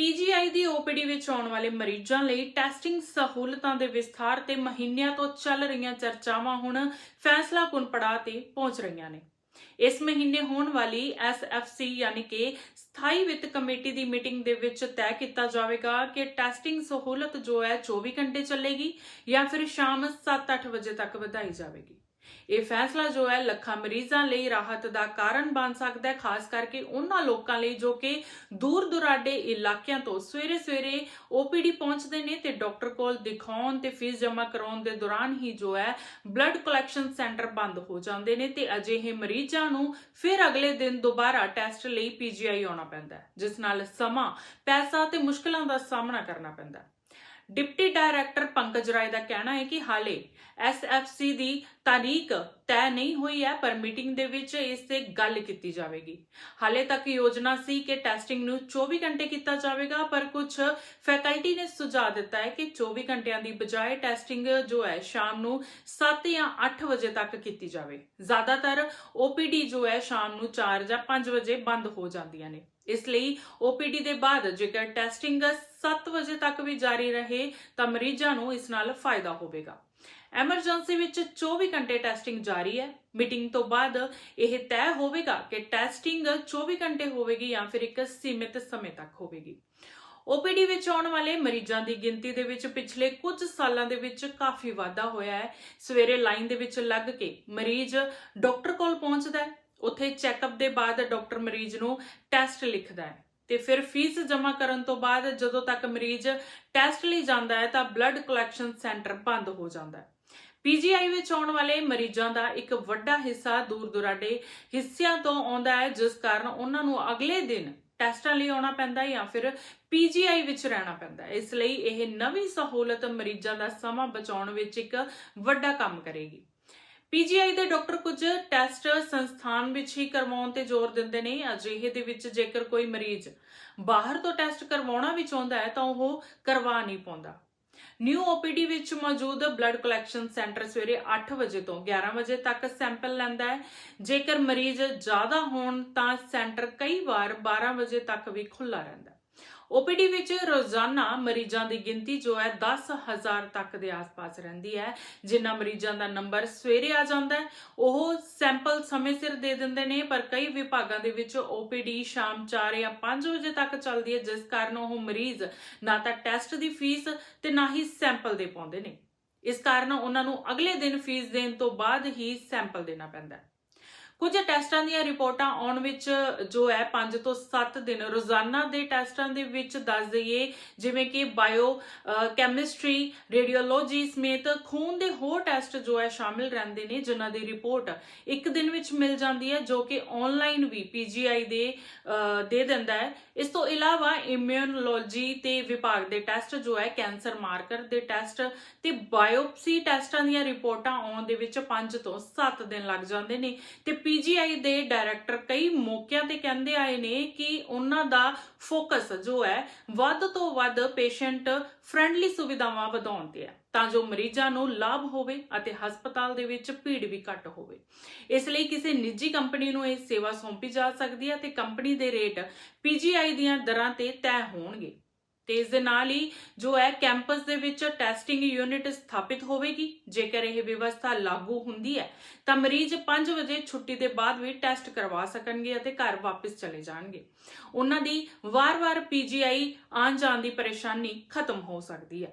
PGI ਦੀ OPD ਵਿੱਚ ਆਉਣ ਵਾਲੇ ਮਰੀਜ਼ਾਂ ਲਈ ਟੈਸਟਿੰਗ ਸਹੂਲਤਾਂ ਦੇ ਵਿਸਥਾਰ ਤੇ ਮਹੀਨਿਆਂ ਤੋਂ ਚੱਲ ਰਹੀਆਂ ਚਰਚਾਵਾਂ ਹੁਣ ਫੈਸਲਾਕੁਨ ਪੜਾਅ ਤੇ ਪਹੁੰਚ ਰਹੀਆਂ ਨੇ। ਇਸ ਮਹੀਨੇ ਹੋਣ ਵਾਲੀ ਐਸਐਫਸੀ ਯਾਨੀ ਕਿ ਸਥਾਈ ਵਿੱਤ ਕਮੇਟੀ ਦੀ ਮੀਟਿੰਗ ਦੇ ਵਿੱਚ ਤੈਅ ਕੀਤਾ ਜਾਵੇਗਾ ਕਿ ਟੈਸਟਿੰਗ ਸਹੂਲਤ ਜੋ ਹੈ 24 ਘੰਟੇ ਚੱਲੇਗੀ ਜਾਂ ਫਿਰ ਸ਼ਾਮ 7-8 ਵਜੇ ਤੱਕ ਵਧਾਈ ਜਾਵੇਗੀ। ਇਹ ਫੈਸਲਾ ਜੋ ਹੈ ਲੱਖਾਂ ਮਰੀਜ਼ਾਂ ਲਈ ਰਾਹਤ ਦਾ ਕਾਰਨ ਬਣ ਸਕਦਾ ਹੈ, ਖਾਸ ਕਰਕੇ ਉਹਨਾਂ ਲੋਕਾਂ ਲਈ ਜੋ ਕਿ ਦੂਰ ਦੁਰਾਡੇ ਇਲਾਕਿਆਂ ਤੋਂ ਸਵੇਰੇ ਸਵੇਰੇ ਓਪੀਡੀ ਪਹੁੰਚਦੇ ਨੇ ਤੇ ਡਾਕਟਰ ਕੋਲ ਦਿਖਾਉਣ ਤੇ ਫੀਸ ਜਮ੍ਹਾਂ ਕਰਾਉਣ ਦੇ ਦੌਰਾਨ ਹੀ ਜੋ ਹੈ ਬਲੱਡ ਕਲੈਕਸ਼ਨ ਸੈਂਟਰ ਬੰਦ ਹੋ ਜਾਂਦੇ ਨੇ ਤੇ ਅਜਿਹੇ ਮਰੀਜ਼ਾਂ ਨੂੰ ਫਿਰ ਅਗਲੇ ਦਿਨ ਦੁਬਾਰਾ ਟੈਸਟ ਲਈ ਪੀਜੀਆਈ ਆਉਣਾ ਪੈਂਦਾ ਹੈ, ਜਿਸ ਨਾਲ ਸਮਾਂ, ਪੈਸਾ ਤੇ ਮੁਸ਼ਕਲਾਂ ਦਾ ਸਾਹਮਣਾ ਕਰਨਾ ਪੈਂਦਾ ਹੈ। ਡਿਪਟੀ ਡਾਇਰੈਕਟਰ ਪੰਕਜ ਰਾਏ ਦਾ ਕਹਿਣਾ ਹੈ ਕਿ ਹਾਲੇ ਐਸਐਫਸੀ ਦੀ ਤਾਰੀਖ ਤੈਅ ਨਹੀਂ ਹੋਈ ਹੈ, ਪਰ ਮੀਟਿੰਗ ਦੇ ਵਿੱਚ ਇਸ ਤੇ ਗੱਲ ਕੀਤੀ ਜਾਵੇਗੀ। ਹਾਲੇ ਤੱਕ ਯੋਜਨਾ ਸੀ ਕਿ ਟੈਸਟਿੰਗ ਨੂੰ 24 ਘੰਟੇ ਕੀਤਾ ਜਾਵੇਗਾ, ਪਰ ਕੁਝ ਫੈਕਲਟੀ ਨੇ ਸੁਝਾਅ ਦਿੱਤਾ ਹੈ ਕਿ 24 ਘੰਟਿਆਂ ਦੀ ਬਜਾਏ ਟੈਸਟਿੰਗ ਜੋ ਹੈ, ਸ਼ਾਮ ਨੂੰ 7 ਜਾਂ 8 ਵਜੇ ਤੱਕ ਕੀਤੀ ਜਾਵੇ। ਜ਼ਿਆਦਾਤਰ OPD ਜੋ ਹੈ, ਸ਼ਾਮ ਨੂੰ 4 ਜਾਂ 5 ਵਜੇ ਬੰਦ ਹੋ ਜਾਂਦੀਆਂ ਨੇ। ਇਸ ਲਈ OPD ਦੇ ਬਾਅਦ ਜੇਕਰ ਟੈਸਟਿੰਗ 7 ਵਜੇ ਤੱਕ ਵੀ ਜਾਰੀ ਰਹੇ, ਤਾਂ ਮਰੀਜ਼ਾਂ ਨੂੰ ਇਸ ਨਾਲ ਫਾਇਦਾ ਹੋਵੇਗਾ। ਐਮਰਜੈਂਸੀ ਵਿੱਚ 24 ਘੰਟੇ ਟੈਸਟਿੰਗ ਜਾਰੀ ਹੈ। ਮੀਟਿੰਗ ਤੋਂ ਬਾਅਦ ਇਹ ਤੈਅ ਹੋਵੇਗਾ ਕਿ ਟੈਸਟਿੰਗ 24 ਘੰਟੇ ਹੋਵੇਗੀ ਜਾਂ ਫਿਰ ਇੱਕ ਸੀਮਿਤ ਸਮੇਂ ਤੱਕ ਹੋਵੇਗੀ। OPD ਵਿੱਚ ਆਉਣ ਵਾਲੇ ਮਰੀਜ਼ਾਂ ਦੀ ਗਿਣਤੀ ਦੇ ਵਿੱਚ ਪਿਛਲੇ ਕੁਝ ਸਾਲਾਂ ਦੇ ਵਿੱਚ ਕਾਫੀ ਵਾਧਾ ਹੋਇਆ ਹੈ। ਸਵੇਰੇ ਲਾਈਨ ਦੇ ਵਿੱਚ ਲੱਗ ਕੇ ਮਰੀਜ਼ ਡਾਕਟਰ ਕੋਲ ਪਹੁੰਚਦਾ ਹੈ। ਉੱਥੇ ਚੈੱਕਅਪ ਦੇ ਬਾਅਦ ਡਾਕਟਰ ਮਰੀਜ਼ ਨੂੰ ਟੈਸਟ ਲਿਖਦਾ ਹੈ। ਤੇ ਫਿਰ ਫੀਸ ਜਮ੍ਹਾਂ ਕਰਨ ਤੋਂ ਬਾਅਦ ਜਦੋਂ ਤੱਕ ਮਰੀਜ਼ ਟੈਸਟ ਲਈ ਜਾਂਦਾ ਹੈ ਤਾਂ ਬਲੱਡ ਕਲੈਕਸ਼ਨ ਸੈਂਟਰ ਬੰਦ ਹੋ ਜਾਂਦਾ ਹੈ। ਪੀਜੀਆਈ ਵਿੱਚ ਆਉਣ ਵਾਲੇ ਮਰੀਜ਼ਾਂ ਦਾ ਇੱਕ ਵੱਡਾ ਹਿੱਸਾ ਦੂਰ ਦੁਰਾਡੇ ਹਿੱਸਿਆਂ ਤੋਂ ਆਉਂਦਾ ਹੈ, ਜਿਸ ਕਾਰਨ ਉਹਨਾਂ ਨੂੰ ਅਗਲੇ ਦਿਨ ਟੈਸਟਾਂ ਲਈ ਆਉਣਾ ਪੈਂਦਾ ਜਾਂ ਫਿਰ ਪੀਜੀਆਈ ਵਿੱਚ ਰਹਿਣਾ ਪੈਂਦਾ ਇਸ ਲਈ ਇਹ ਨਵੀਂ ਸਹੂਲਤ ਮਰੀਜ਼ਾਂ ਦਾ ਸਮਾਂ ਬਚਾਉਣ ਵਿੱਚ ਇੱਕ ਵੱਡਾ ਕੰਮ ਕਰੇਗੀ। ਪੀਜੀਆਈ ਦੇ ਡਾਕਟਰ ਕੁਝ ਟੈਸਟ ਸੰਸਥਾਨ ਵਿੱਚ ਹੀ ਕਰਵਾਉਣ ਤੇ ਜ਼ੋਰ ਦਿੰਦੇ ਨੇ। ਅਜਿਹੇ ਦੇ ਵਿੱਚ ਜੇਕਰ ਕੋਈ ਮਰੀਜ਼ ਬਾਹਰ ਤੋਂ ਟੈਸਟ ਕਰਵਾਉਣਾ ਵੀ ਚਾਹੁੰਦਾ ਹੈ ਤਾਂ ਉਹ ਕਰਵਾ ਨਹੀਂ ਪਾਉਂਦਾ। ਨਿਊ ਓਪੀਡੀ ਵਿੱਚ ਮੌਜੂਦ ਬਲੱਡ ਕਲੈਕਸ਼ਨ ਸੈਂਟਰ ਸਵੇਰੇ 8 ਵਜੇ ਤੋਂ 11 ਵਜੇ ਤੱਕ ਸੈਂਪਲ ਲੈਂਦਾ ਹੈ। ਜੇਕਰ ਮਰੀਜ਼ ਜ਼ਿਆਦਾ ਹੋਣ ਤਾਂ ਸੈਂਟਰ ਕਈ ਵਾਰ 12 ਵਜੇ ਤੱਕ ਵੀ ਖੁੱਲਾ ਰਹਿੰਦਾ ਹੈ। ਓਪੀਡੀ ਵਿੱਚ ਰੋਜ਼ਾਨਾ ਮਰੀਜ਼ਾਂ ਦੀ ਗਿਣਤੀ ਜੋ ਹੈ 10000 ਤੱਕ ਦੇ ਆਸ-ਪਾਸ ਰਹਿੰਦੀ ਹੈ। ਜਿਨ੍ਹਾਂ ਮਰੀਜ਼ਾਂ ਦਾ ਨੰਬਰ ਸਵੇਰੇ ਆ ਜਾਂਦਾ ਹੈ, ਉਹ ਸੈਂਪਲ ਸਮੇਂ ਸਿਰ ਦੇ ਦਿੰਦੇ ਨੇ, ਪਰ ਕਈ ਵਿਭਾਗਾਂ ਦੇ ਵਿੱਚ ਓਪੀਡੀ ਸ਼ਾਮ 4 ਜਾਂ 5 ਵਜੇ ਤੱਕ ਚੱਲਦੀ ਹੈ, ਜਿਸ ਕਾਰਨ ਉਹ ਮਰੀਜ਼ ਨਾ ਤਾਂ ਟੈਸਟ ਦੀ ਫੀਸ ਤੇ ਨਾ ਹੀ ਸੈਂਪਲ ਦੇ ਪਾਉਂਦੇ ਨੇ। ਇਸ ਕਾਰਨ ਉਹਨਾਂ ਨੂੰ ਅਗਲੇ ਦਿਨ ਫੀਸ ਦੇਣ ਤੋਂ ਬਾਅਦ ਹੀ ਸੈਂਪਲ ਦੇਣਾ ਪੈਂਦਾ ਹੈ। ਕੁਝ ਟੈਸਟਾਂ ਦੀਆਂ ਰਿਪੋਰਟਾਂ ਆਉਣ ਵਿੱਚ ਜੋ ਹੈ 5 ਤੋਂ 7 ਦਿਨ ਰੋਜ਼ਾਨਾ ਦੇ ਟੈਸਟਾਂ ਦੇ ਵਿੱਚ ਦੱਸ ਦਈਏ ਜਿਵੇਂ ਕਿ ਬਾਇਓ ਕੈਮਿਸਟਰੀ ਰੇਡੀਓਲੋਜੀ ਸਮੇਤ ਖੂਨ ਦੇ ਹੋਰ ਟੈਸਟ ਜੋ ਹੈ ਸ਼ਾਮਿਲ ਰਹਿੰਦੇ ਨੇ ਜਿਨ੍ਹਾਂ ਦੀ ਰਿਪੋਰਟ ਇੱਕ ਦਿਨ ਵਿੱਚ ਮਿਲ ਜਾਂਦੀ ਹੈ ਜੋ ਕਿ ਆਨਲਾਈਨ ਵੀ ਪੀਜੀਆਈ ਦੇ ਅ, ਦੇ ਦਿੰਦਾ ਹੈ। ਇਸ ਤੋਂ ਇਲਾਵਾ ਇਮਿਊਨੋਲੋਜੀ ਤੇ ਵਿਭਾਗ ਦੇ ਟੈਸਟ ਜੋ ਹੈ ਕੈਂਸਰ ਮਾਰਕਰ ਦੇ ਟੈਸਟ ਤੇ ਬਾਇਓਪਸੀ ਟੈਸਟਾਂ ਦੀਆਂ ਰਿਪੋਰਟਾਂ ਆਉਣ ਦੇ ਵਿੱਚ 5 ਤੋਂ 7 ਦਿਨ ਲੱਗ ਜਾਂਦੇ ਨੇ। ਤੇ ਪੀਜੀਆਈ ਦੇ ਡਾਇਰੈਕਟਰ ਕਈ ਮੌਕਿਆਂ ਤੇ ਕਹਿੰਦੇ ਆਏ ਨੇ ਕਿ ਉਹਨਾਂ ਦਾ ਫੋਕਸ ਜੋ ਹੈ, ਵੱਧ ਤੋਂ ਵੱਧ ਪੇਸ਼ੈਂਟ ਫ੍ਰੈਂਡਲੀ ਸੁਵਿਧਾਵਾਂ ਵਧਾਉਣ ਤੇ ਹੈ, ਤਾਂ ਜੋ ਮਰੀਜ਼ਾਂ ਨੂੰ ਲਾਭ ਹੋਵੇ ਅਤੇ ਹਸਪਤਾਲ ਦੇ ਵਿੱਚ ਭੀੜ ਵੀ ਘੱਟ ਹੋਵੇ। ਇਸ ਲਈ ਕਿਸੇ ਨਿੱਜੀ ਕੰਪਨੀ ਨੂੰ ਇਹ ਸੇਵਾ ਸੌਂਪੀ ਜਾ ਸਕਦੀ ਹੈ ਤੇ ਕੰਪਨੀ ਦੇ ਰੇਟ ਪੀਜੀਆਈ ਦੀਆਂ ਦਰਾਂ ਤੇ ਤੈਅ ਹੋਣਗੇ। ਤੇ ਇਸ ਦੇ ਨਾਲ ਹੀ ਜੋ ਹੈ ਕੈਂਪਸ ਦੇ ਵਿੱਚ ਟੈਸਟਿੰਗ ਯੂਨਿਟ ਸਥਾਪਿਤ ਹੋਵੇਗੀ। ਜੇਕਰ ਇਹ ਵਿਵਸਥਾ ਲਾਗੂ ਹੁੰਦੀ ਹੈ, ਤਾਂ ਮਰੀਜ਼ 5 ਵਜੇ ਛੁੱਟੀ ਦੇ ਬਾਅਦ ਵੀ ਟੈਸਟ ਕਰਵਾ ਸਕਣਗੇ ਅਤੇ ਘਰ ਵਾਪਸ ਚਲੇ ਜਾਣਗੇ। ਉਹਨਾਂ ਦੀ ਵਾਰ-ਵਾਰ ਪੀਜੀਆਈ ਆਉਣ ਜਾਣ ਦੀ ਪਰੇਸ਼ਾਨੀ ਖਤਮ ਹੋ ਸਕਦੀ ਹੈ।